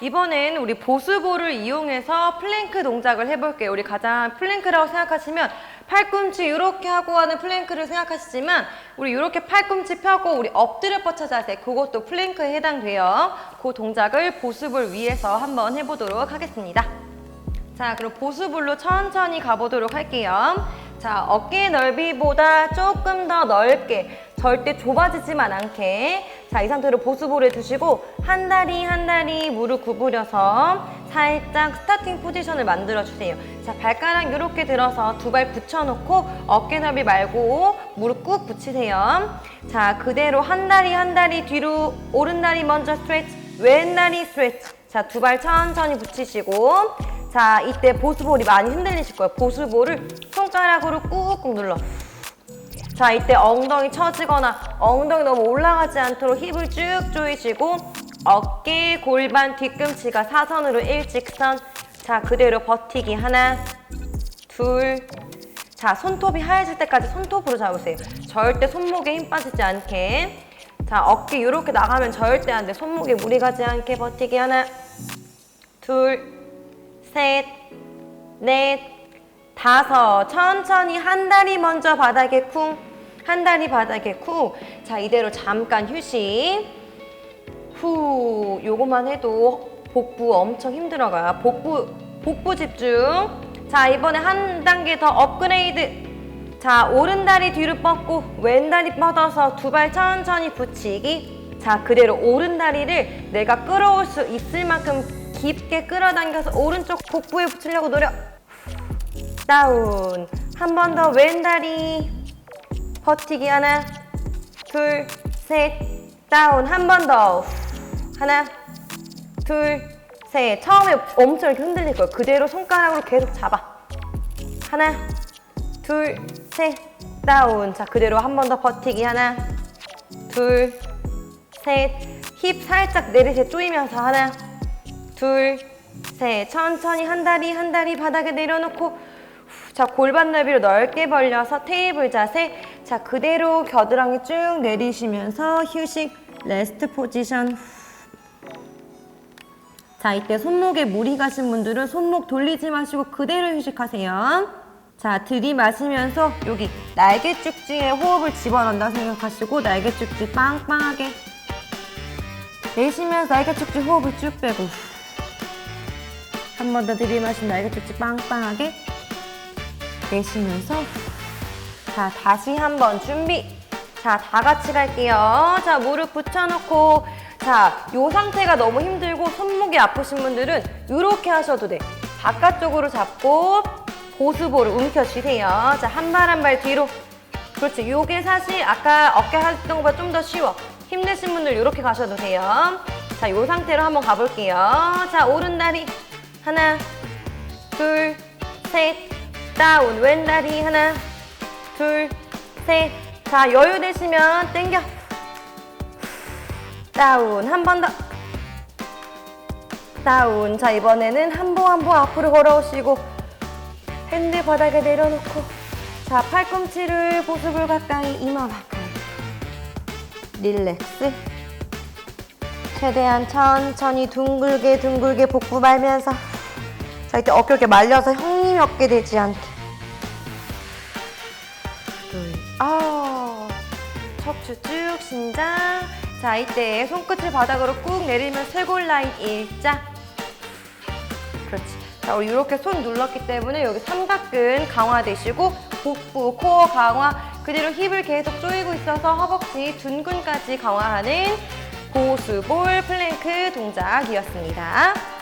이번엔 우리 보스볼을 이용해서 플랭크 동작을 해볼게요. 우리 가장 플랭크라고 생각하시면 팔꿈치 이렇게 하고 하는 플랭크를 생각하시지만 우리 이렇게 팔꿈치 펴고 우리 엎드려 뻗쳐 자세 그것도 플랭크에 해당돼요. 그 동작을 보스볼 위에서 한번 해보도록 하겠습니다. 자, 그럼 보스볼로 천천히 가보도록 할게요. 자, 어깨 넓이보다 조금 더 넓게, 절대 좁아지지만 않게. 자, 이 상태로 보스볼에 두시고, 한 다리 한 다리 무릎 구부려서 살짝 스타팅 포지션을 만들어주세요. 자, 발가락 이렇게 들어서 두 발 붙여놓고, 어깨 넓이 말고 무릎 꾹 붙이세요. 자, 그대로 한 다리 한 다리 뒤로, 오른 다리 먼저 스트레치, 왼 다리 스트레치. 자, 두 발 천천히 붙이시고, 자, 이때 보스볼이 많이 흔들리실 거예요. 보스볼을 손가락으로 꾹꾹 눌러. 자, 이때 엉덩이 처지거나 엉덩이 너무 올라가지 않도록 힙을 쭉 조이시고 어깨, 골반, 뒤꿈치가 사선으로 일직선. 자, 그대로 버티기. 하나, 둘. 자, 손톱이 하얘질 때까지 손톱으로 잡으세요. 절대 손목에 힘 빠지지 않게. 자, 어깨 이렇게 나가면 절대 안 돼. 손목에 무리 가지 않게 버티기. 하나, 둘, 셋, 넷, 다섯. 천천히 한 다리 먼저 바닥에 쿵, 한 다리 바닥에 쿵. 자, 이대로 잠깐 휴식. 후, 요거만 해도 복부 엄청 힘들어가요. 복부, 복부 집중. 자, 이번에 한 단계 더 업그레이드. 자, 오른 다리 뒤로 뻗고 왼 다리 뻗어서 두 발 천천히 붙이기. 자, 그대로 오른 다리를 내가 끌어올 수 있을 만큼 깊게 끌어당겨서 오른쪽 복부에 붙이려고 노력. 다운. 한 번 더 왼 다리. 버티기 하나, 둘, 셋. 다운. 한 번 더. 하나, 둘, 셋. 처음에 엄청 이렇게 흔들릴 거예요. 그대로 손가락으로 계속 잡아. 하나, 둘, 셋. 다운. 자, 그대로 한 번 더 버티기. 하나, 둘, 셋. 힙 살짝 내리세 쪼이면서 하나, 둘, 셋. 천천히 한 다리 한 다리 바닥에 내려놓고 후, 자 골반 넓이로 넓게 벌려서 테이블 자세. 자 그대로 겨드랑이 쭉 내리시면서 휴식 레스트 포지션. 자 이때 손목에 무리 가신 분들은 손목 돌리지 마시고 그대로 휴식하세요. 자 들이마시면서 여기 날개 쭉지에 호흡을 집어넣는다 생각하시고 날개 쭉지 빵빵하게 내쉬면서 날개 축지 호흡을 쭉 빼고 한 번 더 들이마시면 날개 축지 빵빵하게 내쉬면서 자 다시 한번 준비. 자 다 같이 갈게요. 자 무릎 붙여놓고. 자 요 상태가 너무 힘들고 손목이 아프신 분들은 이렇게 하셔도 돼. 바깥쪽으로 잡고 보스볼을 움켜쥐세요. 자한발 한발 뒤로. 그렇지. 요게 사실 아까 어깨 했던 것보다 좀 더 쉬워. 힘드신 분들 이렇게 가셔도 돼요. 자, 요 상태로 한번 가볼게요. 자, 오른 다리. 하나, 둘, 셋, 다운. 왼 다리 하나, 둘, 셋. 자, 여유 되시면 당겨. 다운. 한 번 더. 다운. 자, 이번에는 한 보 한 보 앞으로 걸어오시고 핸들 바닥에 내려놓고 자, 팔꿈치를 보습을 가까이 이마 가까이. 릴렉스. 최대한 천천히 둥글게 둥글게 복부 말면서 자 이때 어깨 이렇게 말려서 형님 어깨 되지 않게 척추 쭉 신장. 자 이때 손끝을 바닥으로 꾹 내리면 쇄골 라인 일자. 그렇지. 자 우리 이렇게 손 눌렀기 때문에 여기 삼각근 강화되시고 복부 코어 강화 그대로 힙을 계속 조이고 있어서 허벅지 둔근까지 강화하는 고수볼 플랭크 동작이었습니다.